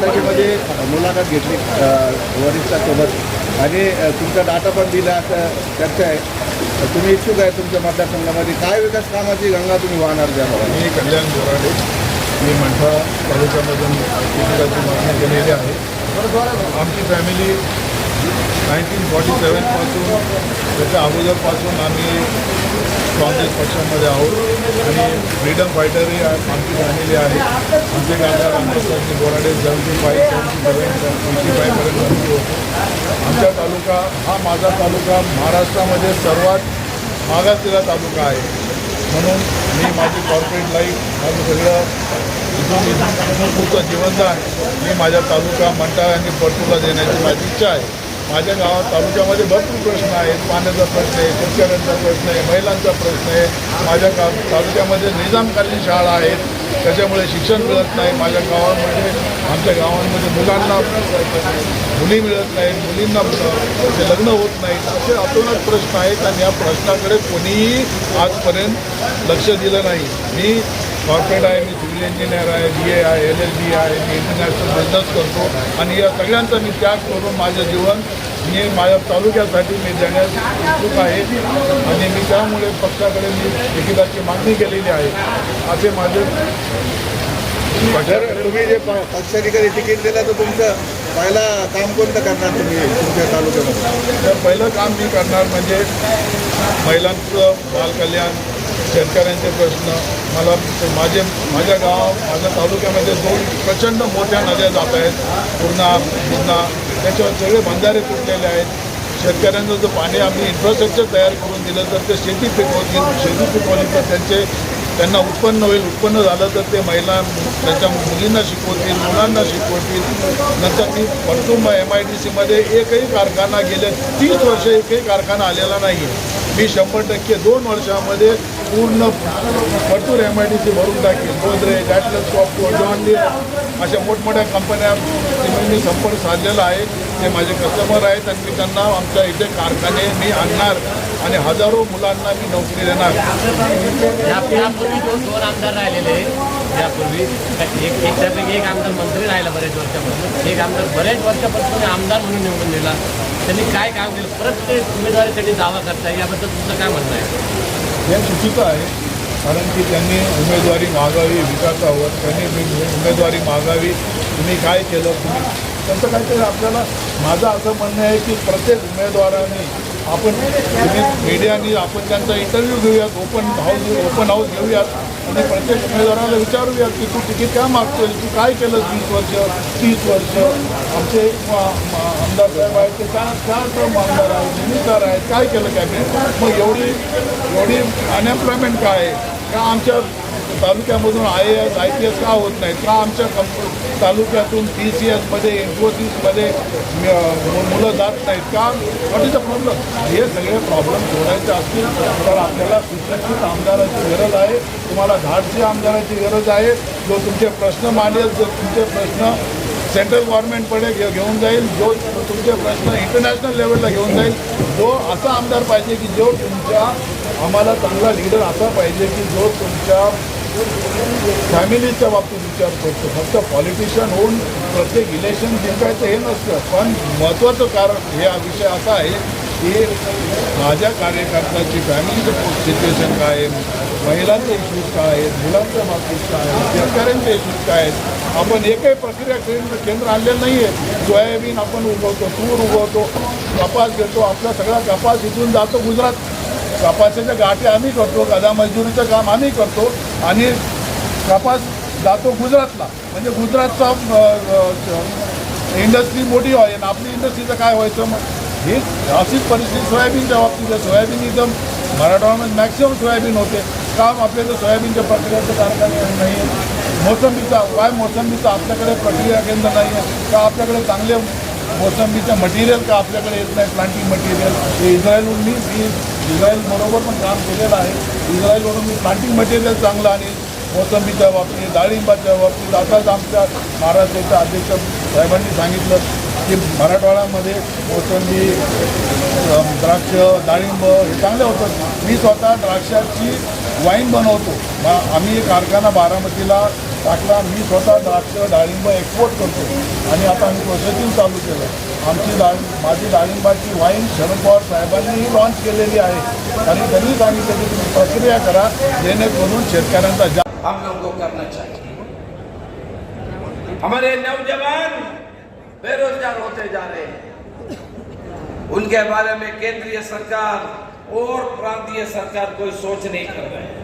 म्हणजे मुलाखत घेतली अ, वरिष्ठासोबत. आणि तुमचा डाटा पण दिला असं चर्चा आहे. तुम्ही इच्छुक आहे तुमच्या मतदारसंघामध्ये. काय विकास कामाची गंगा तुम्ही वाहणार द्या मी कल्याण बोराडे. मी मंठा तालुक्यामधून मागणी केलेली आहे. आमची फॅमिली नाईन्टीन फॉर्टी सेवनपासून त्याच्या अगोदरपासून आम्ही काँग्रेस पक्षामध्ये आहोत. आणि फ्रीडम फायटरही आमची फॅमिली आहे. आमचे गावदार आमदार Borade seventy five seventy seven eighty फायपर्यंत आमची होतो. आमचा तालुका हा माझा तालुका महाराष्ट्रामध्ये सर्वात मागासलेला तालुका आहे. म्हणून मी माझी कॉर्पोरेट लाईफ माझं सगळं इथून इथून पुढचं जीवनदान मी माझ्या तालुका मंडळ आणि परतूरला देण्याची माझी इच्छा आहे. माझ्या गावात तालुक्यामध्ये भरपूर प्रश्न आहेत. पाण्याचा प्रश्न आहे शेतकऱ्यांचा प्रश्न आहे महिलांचा प्रश्न आहे. माझ्या गाव तालुक्यामध्ये निजामकालीन शाळा आहेत. त्याच्यामुळे शिक्षण मिळत नाही. माझ्या गावामध्ये आमच्या गावांमध्ये मुलांना मुली मिळत नाहीत मुलींना ते लग्न होत नाहीत. असे अतोनात प्रश्न आहेत आणि या प्रश्नाकडे कोणीही आजपर्यंत लक्ष दिलं नाही. मी कॉर्पोरेट आहे मी सिव्हिल इंजिनियर आहे बी ए आहे एल एल बी आहे मी इंटरनॅशनल बिझनेस करतो. आणि या सगळ्यांचा मी त्याग करून माझं जीवन मी माझ्या तालुक्यासाठी मी देण्यास इच्छुक आहे. आणि मी त्यामुळे पक्षाकडे मी तिकिटाची मागणी केलेली आहे. असे माझे तुम्ही जे पक्षाधिकारी तिकीट दिलं तर तुमचं पहिला काम कोणतं करणार तुम्ही तुमच्या तालुक्यामध्ये? तर पहिलं काम मी करणार म्हणजे महिलांचं बालकल्याण शेतकऱ्यांचे प्रश्न मला माझे माझ्या गाव माझ्या तालुक्यामध्ये दोन प्रचंड मोठ्या नद्या जात आहेत. पूर्णा पूर्णा त्याच्यावर सगळे बंधारे तुटलेले आहेत. शेतकऱ्यांचं जर पाणी आम्ही इन्फ्रास्ट्रक्चर तयार करून दिलं तर ते शेती पिकवतील. शेती पिकवली तर त्यांचे त्यांना उत्पन्न होईल. उत्पन्न झालं तर ते महिला त्यांच्या मुलींना शिकवतील मुलांना शिकवतील. नंतर ती कुटुंब एम आय डी सीमध्ये एकही कारखाना गेले तीस वर्ष एकही कारखाना आलेला नाही मी शंभर टक्के दोन वर्षामध्ये पूर्ण भरपूर एम आय डी सी भरून टाकेल Godrej Atlas Copco John Deere मोठमोठ्या कंपन्या मी संपर्क साधलेला आहे. ते माझे कस्टमर आहेत आणि मी त्यांना आमच्या इथे कारखाने मी आणणार आणि हजारो मुलांना मी नोकरी देणार. या- यापूर्वी दोन दोन आमदार राहिलेले. यापूर्वी एक एक त्यापैकी एक आमदार मंत्री राहिला बरेच वर्षापासून. एक आमदार बरेच वर्षापासून आमदार म्हणून निवडून दिला. त्यांनी काय काम केलं? परत ते उमेदवारीसाठी दावा करताय याबद्दल तुमचं काय म्हणणं आहे? हे चुकीचं आहे कारण की त्यांनी उमेदवारी मागावी विकासावर त्यांनी उमेदवारी मागावी तुम्ही काय केलं? तुम्ही त्यांचं काहीतरी आपल्याला माझं असं म्हणणं आहे की प्रत्येक उमेदवाराने आपण तुम्ही मीडियानी आपण त्यांचा इंटरव्ह्यू घेऊयात ओपन हाऊस ओपन हाऊस घेऊयात. आणि प्रत्येक उमेदवाराला विचारूयात की तू तिकीट काय मागतोय तू काय केलं वीस वर्ष तीस वर्ष? आमचे आमदार साहेब आहेत ते चार चार टर्म आमदार आहेत जिमीदार आहेत. काय केलं कॅबिनेट मग एवढी एवढी अनएम्प्लॉयमेंट काय आहे? का आमच्या तालुक्यामधून I A S I P S का होत नाही का आमच्या कंप तालुक्यातून टी सी एसमध्ये इन्फोसिसमध्ये मुलं जात नाहीत? का? व्हॉट इज द प्रॉब्लेम हे सगळे प्रॉब्लेम सोडायचे असतील तर आपल्याला सुशिक्षित आमदाराची गरज आहे. तुम्हाला धाडसी आमदाराची गरज आहे. जो तुमचे प्रश्न मांडेल जो तुमचे प्रश्न सेंट्रल गव्हर्नमेंटकडे घे घेऊन जाईल जो तुमचे प्रश्न इंटरनॅशनल लेवलला घेऊन जाईल जो असा आमदार पाहिजे की जो तुमच्या आम्हाला चांगला लीडर असा पाहिजे की जो तुमच्या फॅमिलीच्या बाबतीत विचार करतो. फक्त पॉलिटिशियन होऊन प्रत्येक इलेक्शन जिंकायचं हे नसतं. पण महत्त्वाचं कारण हे हा विषय असा आहे की माझ्या कार्यकर्त्याची फॅमिलीचं सिच्युएशन काय आहे? महिलांचे इश्यूज काय आहेत? मुलांच्या बाबतीत काय आहे शेतकऱ्यांचे इश्यूज काय आहेत? आपण एकही प्रक्रिया केंद्र केंद्र आणलेलं नाही आहे सोयाबीन आपण उगवतो तूर उगवतो कपास घेतो आपला सगळा कपास इथून जातो गुजरात. कपासाच्या गाठी आम्ही करतो गदा मजदुरीचं काम आम्ही करतो आणि कपास जातो गुजरातला. म्हणजे गुजरातचा इंडस्ट्री मोठी व्हावी आणि आपली इंडस्ट्रीचं काय व्हायचं मग? ही अशीच परिस्थिती सोयाबीनच्या बाबतीत. आहे सोयाबीन इथं मराठवाड्यामध्ये मॅक्सिमम सोयाबीन होते. काम आपल्याला सोयाबीनच्या प्रक्रियाचं कारखाने नाही. आहे मोसंबीचा काय मोसंबीचं आपल्याकडे प्रक्रिया केंद्र नाही आहे. का आपल्याकडे चांगले मोसंबीचं मटेरियल का आपल्याकडे येत नाही? प्लांटिंग मटेरियल हे इस्रायलहून मी इस्रायलबरोबर पण काम केलेलं आहे. इस्रायलवरून मी प्लांटिंग मटेरियल चांगलं आणि मोसंबीच्या बाबतीत डाळिंबाच्या बाबतीत. आताच आमच्या महाराष्ट्राच्या अध्यक्ष साहेबांनी सांगितलं की मराठवाड्यामध्ये मोसंबी द्राक्ष डाळिंब हे चांगलं होतं. मी स्वतः द्राक्षाची वाईन बनवतो. आम्ही एक कारखाना बारामतीला टाकला. मी स्वतः द्राक्ष डाळिंब एक्सपोर्ट करतो. आणि आता आम्ही प्रोसेसिंग चालू केलं. आमची डाळ माझी डाळिंबाची वाईन शरद पवार साहेबांनीही लॉन्च केलेली आहे. आणि त्यांनी सांगितलं की तुम्ही प्रक्रिया करा जेणेकरून शेतकऱ्यांचा जा हम लोग को करना चाहिए। हमारे नौजवान बेरोजगार होते जा रहे हैं। उनके बारे में केंद्रीय सरकार और प्रांतीय सरकार कोई सोच नहीं कर रहे